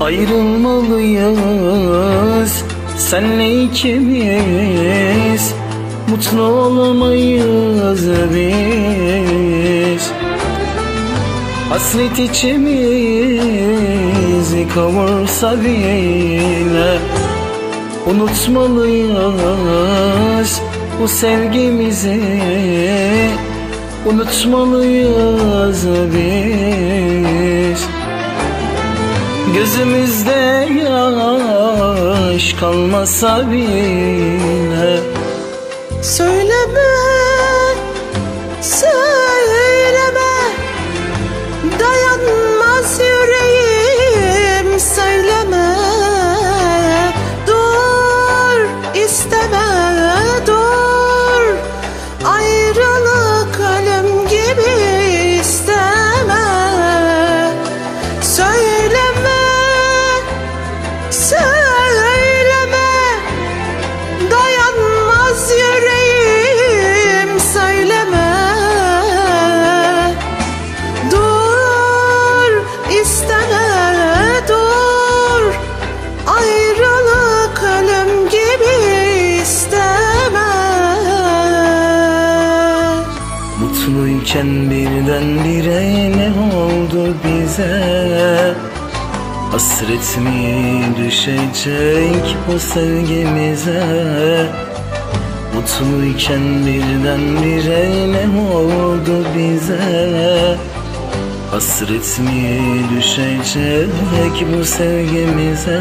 Ayrılmalıyız. Senle ikimiz? Mutlu olamayız biz. Hasret içimizi kavursa bile Unutmalıyız bu sevgimizi. Unutmalıyız biz Gözümüzde yaş kalmasa bile Söyleme, söyleme Mutluyken birdenbire ne oldu bize? Hasret mi düşecek bu sevgimize? Mutluyken birdenbire ne oldu bize? Hasret mi düşecek bu sevgimize?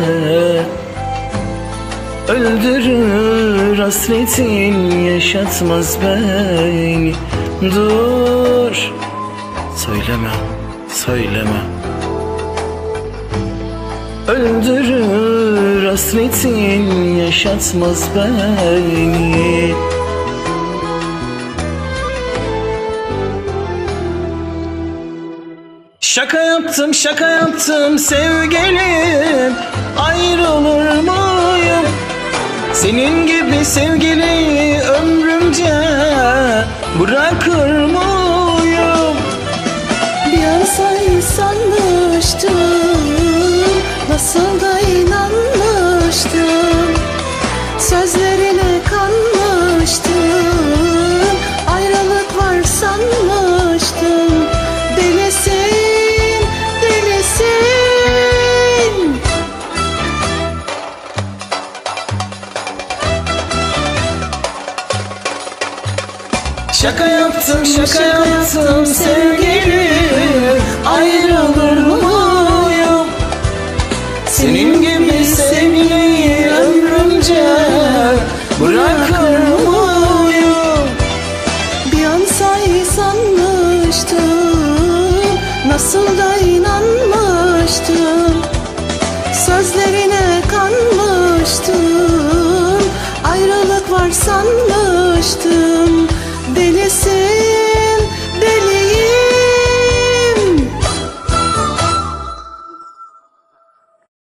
Öldürür hasretin yaşatmaz beni Dur Söyleme, söyleme. Öldürür hasretin yaşatmaz beni. Şaka yaptım şaka yaptım sevgilim. Ayrılır mıyım? Senin gibi sevgili ömrümce. Bırakır mıyım sanmıştım Nasıl da inanmıştım. Sözlerine kanmıştım Ayrılık var sanmıştım. Delisin, delisin. Şaka yaptım şaka yaptım sevgilim. Ayrılır mıyım Sözlerine kanmıştım. Ayrılık var sanmıştım